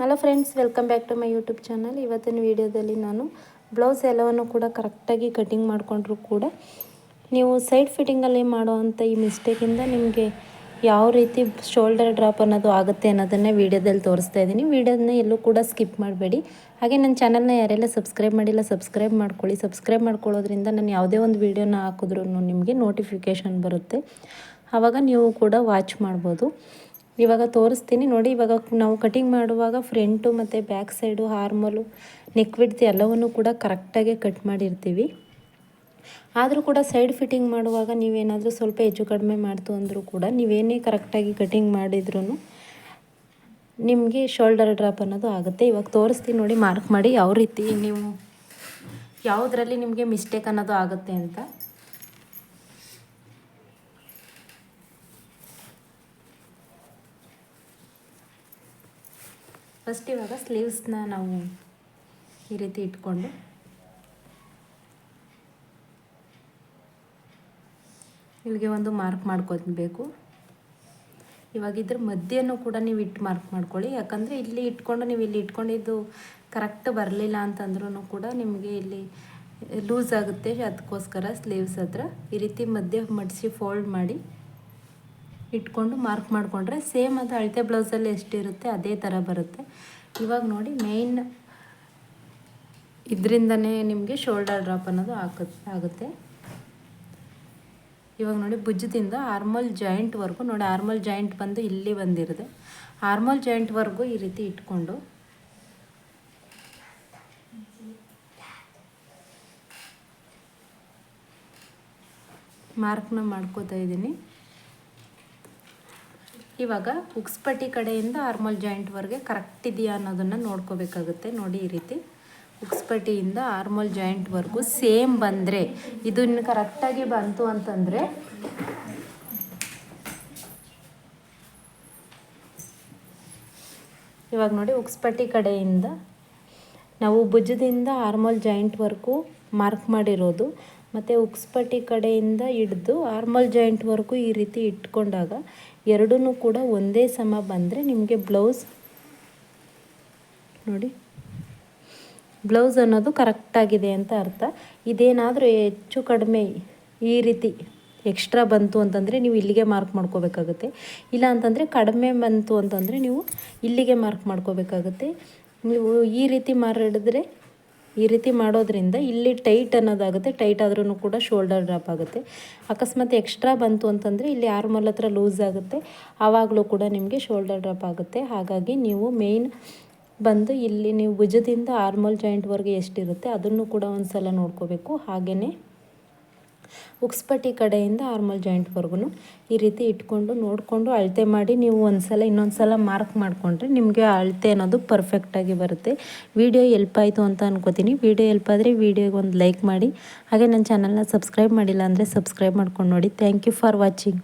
Hello friends welcome back to my YouTube channel ಇವತ್ತಿನ ವಿಡಿಯೋದಲ್ಲಿ ನಾನು ಬ್ಲೌಸ್ ಎಲ್ಲವನ್ನು ಕೂಡ ಕರೆಕ್ಟಾಗಿ ಕಟಿಂಗ್ ಮಾಡಿಕೊಂಡ್ರು ಕೂಡ. ನೀವು ಸೈಡ್ ಫಿಟ್ಟಿಂಗಲ್ಲಿ ಮಾಡುವಂಥ ಈ ಮಿಸ್ಟೇಕಿಂದ ನಿಮಗೆ ಯಾವ ರೀತಿ ಶೋಲ್ಡರ್ ಡ್ರಾಪ್ ಅನ್ನೋದು ಆಗುತ್ತೆ ಅನ್ನೋದನ್ನೇ ವೀಡಿಯೋದಲ್ಲಿ ತೋರಿಸ್ತಾ ಇದ್ದೀನಿ. ವೀಡಿಯೋದನ್ನ ಎಲ್ಲೂ ಕೂಡ ಸ್ಕಿಪ್ ಮಾಡಬೇಡಿ. ಹಾಗೆ ನನ್ನ ಚಾನಲ್ನ ಯಾರೆಲ್ಲ ಸಬ್ಸ್ಕ್ರೈಬ್ ಮಾಡಿಲ್ಲ ಸಬ್ಸ್ಕ್ರೈಬ್ ಮಾಡ್ಕೊಳ್ಳಿ. ಸಬ್ಸ್ಕ್ರೈಬ್ ಮಾಡ್ಕೊಳ್ಳೋದ್ರಿಂದ ನಾನು ಯಾವುದೇ ಒಂದು ವೀಡಿಯೋನ ಹಾಕಿದ್ರೂ ನಿಮಗೆ ನೋಟಿಫಿಕೇಷನ್ ಬರುತ್ತೆ. ಆವಾಗ ನೀವು ಕೂಡ ವಾಚ್ ಮಾಡ್ಬೋದು. ಇವಾಗ ತೋರಿಸ್ತೀನಿ ನೋಡಿ, ಇವಾಗ ನಾವು ಕಟಿಂಗ್ ಮಾಡುವಾಗ ಫ್ರಂಟು ಮತ್ತು ಬ್ಯಾಕ್ ಸೈಡು ಹಾರ್ಮಲು ನೆಕ್ ಬಿಡ್ತಿ ಎಲ್ಲವನ್ನು ಕೂಡ ಕರೆಕ್ಟಾಗಿ ಕಟ್ ಮಾಡಿರ್ತೀವಿ. ಆದರೂ ಕೂಡ ಸೈಡ್ ಫಿಟ್ಟಿಂಗ್ ಮಾಡುವಾಗ ನೀವೇನಾದರೂ ಸ್ವಲ್ಪ ಹೆಚ್ಚು ಕಡಿಮೆ ಮಾಡ್ತು ಅಂದರೂ ಕೂಡ ನೀವೇನೇ ಕರೆಕ್ಟಾಗಿ ಕಟಿಂಗ್ ಮಾಡಿದ್ರೂ ನಿಮಗೆ ಶೋಲ್ಡರ್ ಡ್ರಾಪ್ ಅನ್ನೋದು ಆಗುತ್ತೆ. ಇವಾಗ ತೋರಿಸ್ತೀನಿ ನೋಡಿ ಮಾರ್ಕ್ ಮಾಡಿ, ಯಾವ ರೀತಿ ನೀವು, ಯಾವುದರಲ್ಲಿ ನಿಮಗೆ ಮಿಸ್ಟೇಕ್ ಅನ್ನೋದು ಆಗುತ್ತೆ ಅಂತ. ಫಸ್ಟ್ ಇವಾಗ ಸ್ಲೀವ್ಸ್ನ ನಾವು ಈ ರೀತಿ ಇಟ್ಕೊಂಡು. ಇಲ್ಲಿಗೆ ಒಂದು ಮಾರ್ಕ್ ಮಾಡ್ಕೊಬೇಕು ಇವಾಗ ಇದ್ರ ಮಧ್ಯನೂ ಕೂಡ ನೀವು ಇಟ್ಟು ಮಾರ್ಕ್ ಮಾಡ್ಕೊಳ್ಳಿ. ಯಾಕಂದರೆ ಇಲ್ಲಿ ಇಟ್ಕೊಂಡು ನೀವು ಇಲ್ಲಿ ಇಟ್ಕೊಂಡಿದ್ದು ಕರೆಕ್ಟ್ ಬರಲಿಲ್ಲ ಅಂತಂದ್ರೂ ಕೂಡ ನಿಮಗೆ ಇಲ್ಲಿ ಲೂಸ್ ಆಗುತ್ತೆ. ಅದಕ್ಕೋಸ್ಕರ ಸ್ಲೀವ್ಸ್ ಹತ್ರ ಈ ರೀತಿ ಮಧ್ಯೆ ಮಡಿಸಿ ಫೋಲ್ಡ್ ಮಾಡಿ. ಇಟ್ಕೊಂಡು ಮಾರ್ಕ್ ಮಾಡಿಕೊಂಡ್ರೆ ಸೇಮ್ ಅದು ಅಳತೆ ಬ್ಲೌಸಲ್ಲಿ ಎಷ್ಟಿರುತ್ತೆ ಅದೇ ಥರ ಬರುತ್ತೆ. ಇವಾಗ ನೋಡಿ ಮೇಯ್ನ್ ಇದರಿಂದನೇ ನಿಮಗೆ ಶೋಲ್ಡರ್ ಡ್ರಾಪ್ ಅನ್ನೋದು ಆಗುತ್ತೆ ಆಗುತ್ತೆ. ಇವಾಗ ನೋಡಿ ಭುಜದಿಂದ ಆರ್ಮಲ್ ಜಾಯಿಂಟ್ವರೆಗೂ ನೋಡಿ ಆರ್ಮಲ್ ಜಾಯಿಂಟ್ ಬಂದು ಇಲ್ಲಿ ಬಂದಿರುತ್ತೆ. ಆರ್ಮಲ್ ಜಾಯಿಂಟ್ವರೆಗೂ ಈ ರೀತಿ ಇಟ್ಕೊಂಡು. ಮಾರ್ಕ್ನ ಮಾಡ್ಕೋತಾ ಇದ್ದೀನಿ. ಇವಾಗ ಉಕ್ಸ್ಪಟ್ಟಿ ಕಡೆಯಿಂದ ಆರ್ಮಲ್ ಜಾಯಿಂಟ್ವರೆಗೆ ಕರೆಕ್ಟ್ ಇದೆಯಾ ಅನ್ನೋದನ್ನು ನೋಡ್ಕೋಬೇಕಾಗುತ್ತೆ. ನೋಡಿ ಈ ರೀತಿ. ಉಕ್ಸ್ಪಟ್ಟಿಯಿಂದ ಆರ್ಮಲ್ ಜಾಯಿಂಟ್ವರೆಗೂ ಸೇಮ್ ಬಂದರೆ, ಇದು ಇನ್ನು ಕರೆಕ್ಟಾಗಿ ಬಂತು ಅಂತಂದರೆ, ಇವಾಗ ನೋಡಿ ಉಕ್ಸ್ಪಟ್ಟಿ ಕಡೆಯಿಂದ ನಾವು ಭುಜದಿಂದ ಆರ್ಮಲ್ ಜಾಯಿಂಟ್ವರೆಗೂ ಮಾರ್ಕ್ ಮಾಡಿರೋದು. ಮತ್ತು ಉಕ್ಸ್ಪಟ್ಟಿ ಕಡೆಯಿಂದ ಹಿಡ್ದು ಆರ್ಮಲ್ ಜಾಯಿಂಟ್ವರೆಗೂ ಈ ರೀತಿ ಇಟ್ಕೊಂಡಾಗ ಎರಡೂ ಕೂಡ ಒಂದೇ ಸಮ ಬಂದರೆ ನಿಮಗೆ ಬ್ಲೌಸ್ ನೋಡಿ. ಬ್ಲೌಸ್ ಅನ್ನೋದು ಕರೆಕ್ಟಾಗಿದೆ ಅಂತ ಅರ್ಥ. ಇದೇನಾದರೂ ಹೆಚ್ಚು ಕಡಿಮೆ ಈ ರೀತಿ ಎಕ್ಸ್ಟ್ರಾ ಬಂತು ಅಂತಂದರೆ ನೀವು ಇಲ್ಲಿಗೆ ಮಾರ್ಕ್ ಮಾಡ್ಕೋಬೇಕಾಗುತ್ತೆ. ಇಲ್ಲ ಅಂತಂದರೆ ಕಡಿಮೆ ಬಂತು ಅಂತಂದರೆ ನೀವು ಇಲ್ಲಿಗೆ ಮಾರ್ಕ್ ಮಾಡ್ಕೋಬೇಕಾಗುತ್ತೆ. ನೀವು ಈ ರೀತಿ ಮಾರಿಡಿದ್ರೆ ಈ ರೀತಿ ಮಾಡೋದ್ರಿಂದ ಇಲ್ಲಿ ಟೈಟ್ ಅನ್ನೋದಾಗುತ್ತೆ, ಟೈಟ್ ಆದ್ರೂ ಕೂಡ ಶೋಲ್ಡರ್ ಡ್ರಾಪ್ ಆಗುತ್ತೆ. ಅಕಸ್ಮಾತ್ ಎಕ್ಸ್ಟ್ರಾ ಬಂತು ಅಂತಂದರೆ ಇಲ್ಲಿ ಆರ್ಮಲ್ ಹತ್ರ ಲೂಸ್ ಆಗುತ್ತೆ, ಆವಾಗಲೂ ಕೂಡ ನಿಮಗೆ ಶೋಲ್ಡರ್ ಡ್ರಾಪ್ ಆಗುತ್ತೆ. ಹಾಗಾಗಿ ನೀವು ಮೇಯ್ನ್ ಬಂದು ಇಲ್ಲಿ ನೀವು ಭುಜದಿಂದ ಆರ್ಮಲ್ ಜಾಯಿಂಟ್ವರೆಗೆ ಎಷ್ಟಿರುತ್ತೆ, ಅದನ್ನು ಕೂಡ ಒಂದು ಸಲ ನೋಡ್ಕೋಬೇಕು. ಹಾಗೆಯೇ ಉಕ್ಸ್ಪಟ್ಟಿ ಕಡೆಯಿಂದ ಆರ್ಮಲ್ ಜಾಯಿಂಟ್ವರೆಗೂ ಈ ರೀತಿ ಇಟ್ಕೊಂಡು ನೋಡಿಕೊಂಡು ಅಳತೆ ಮಾಡಿ ನೀವು ಒಂದು ಸಲ ಇನ್ನೊಂದು ಸಲ ಮಾರ್ಕ್ ಮಾಡಿಕೊಂಡ್ರೆ ನಿಮಗೆ ಅಳತೆ ಅನ್ನೋದು ಪರ್ಫೆಕ್ಟಾಗಿ ಬರುತ್ತೆ. ವಿಡಿಯೋ ಎಲ್ಪ್ ಆಯಿತು ಅಂತ ಅನ್ಕೋತೀನಿ. ವಿಡಿಯೋ ಎಲ್ಪ್ ಆದರೆ ವಿಡಿಯೋಗೆ ಒಂದು ಲೈಕ್ ಮಾಡಿ. ಹಾಗೆ ನನ್ನ ಚಾನಲ್ನ ಸಬ್ಸ್ಕ್ರೈಬ್ ಮಾಡಿಲ್ಲ ಅಂದರೆ ಸಬ್ಸ್ಕ್ರೈಬ್ ಮಾಡ್ಕೊಂಡು ನೋಡಿ. Thank you for watching